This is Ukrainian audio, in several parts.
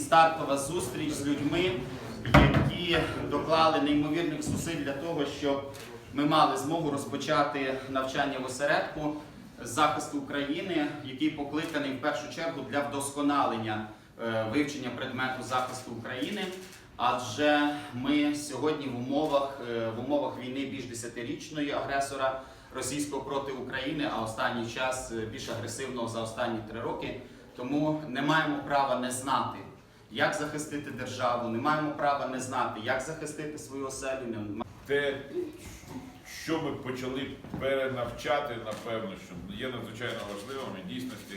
стартова зустріч з людьми, які доклали неймовірних зусиль для того, щоб ми мали змогу розпочати навчання в осередку захисту України, який покликаний в першу чергу для вдосконалення е, вивчення предмету захисту України. Адже ми сьогодні в умовах, е, в умовах війни більш десятирічної агресора російського проти України, а останній час е, більш агресивного за останні три роки. Тому не маємо права не знати, як захистити державу, не маємо права не знати, як захистити свою оселю. те, що ми почали перенавчати, напевно, що є надзвичайно важливим і дійсності.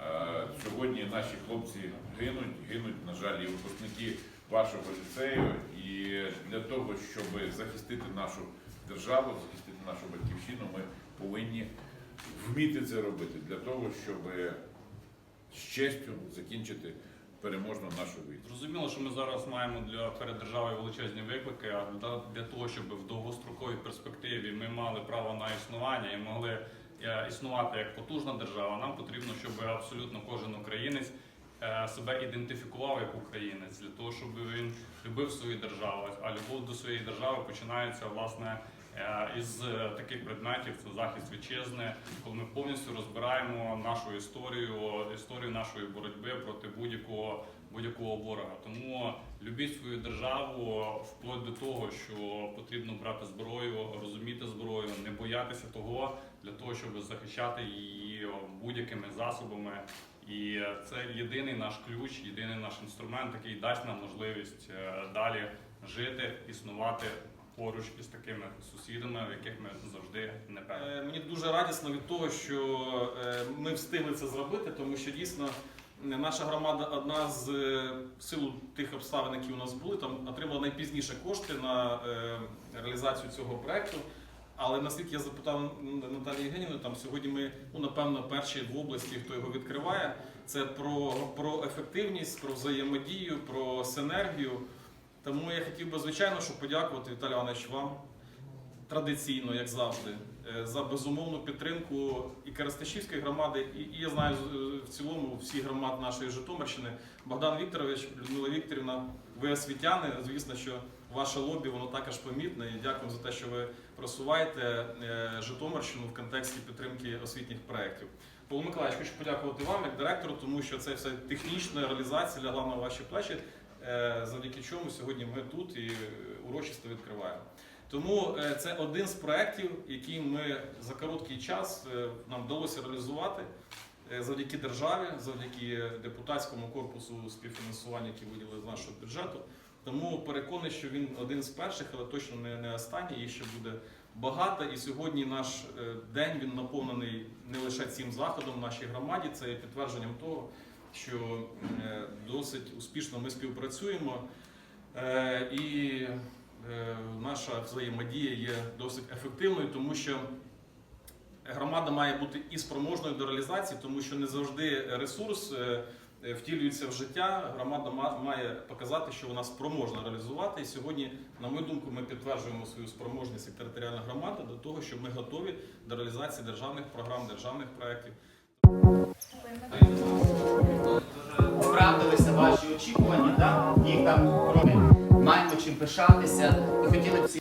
е, Сьогодні наші хлопці гинуть, гинуть, на жаль, і випускники вашого ліцею. І для того, щоб захистити нашу державу, захистити нашу батьківщину, ми повинні вміти це робити для того, щоб з честю закінчити переможну нашу війну. Зрозуміло, що ми зараз маємо для перед державою величезні виклики, а для, для того, щоб в довгостроковій перспективі ми мали право на існування і могли е, існувати як потужна держава, нам потрібно, щоб абсолютно кожен українець е, себе ідентифікував як українець, для того, щоб він любив свою державу. А любов до своєї держави починається власне. Е, Із е, таких предметів це захист вітчизни, коли ми повністю розбираємо нашу історію, історію нашої боротьби проти будь-якого будь-якого ворога. Тому любіть свою державу вплоть до того, що потрібно брати зброю, розуміти зброю, не боятися того для того, щоб захищати її будь-якими засобами. І це єдиний наш ключ, єдиний наш інструмент, який дасть нам можливість е, далі жити, існувати поруч із такими сусідами, в яких ми завжди не певні. Е, Мені дуже радісно від того, що е, ми встигли це зробити, тому що дійсно е, наша громада одна з силу тих обставин, які у нас були, там отримала найпізніше кошти на реалізацію цього проекту. Але наскільки я запитав Наталію Євгенівну, там сьогодні ми, ну напевно, перші в області, хто його відкриває. Це про, про ефективність, про взаємодію, про синергію. Тому я хотів би, звичайно, щоб подякувати Віталій Іванович вам традиційно, як завжди, е, за безумовну підтримку і Кересташівської громади, і, і я знаю в цілому всіх громад нашої Житомирщини. Богдан Вікторович, Людмила Вікторівна, ви освітяни. Звісно, що ваше лобі воно також помітне. І дякую за те, що ви просуваєте е, Житомирщину в контексті підтримки освітніх проєктів. Павло Миколаївич, хочу подякувати вам як директору, тому що це все технічна реалізація лягла на ваші плечі, е, завдяки чому сьогодні ми тут і урочисто відкриваємо. Тому е, це один з проєктів, який ми за короткий час е, нам вдалося реалізувати е, завдяки державі, завдяки депутатському корпусу співфінансування, які виділили з нашого бюджету. Тому переконаний, що він один з перших, але точно не, останній. Їх ще буде багато. І сьогодні наш е, день він наповнений не лише цим заходом в нашій громаді. Це є підтвердженням того, що е, досить успішно ми співпрацюємо. Е, І е, наша взаємодія є досить ефективною, тому що громада має бути і спроможною до реалізації, тому що не завжди ресурс втілюється в життя. Громада має показати, що вона спроможна реалізувати. І сьогодні, на мою думку, ми підтверджуємо свою спроможність як територіальна громада до того, що ми готові до реалізації державних програм, державних проєктів. Пишатися. І хотіли всі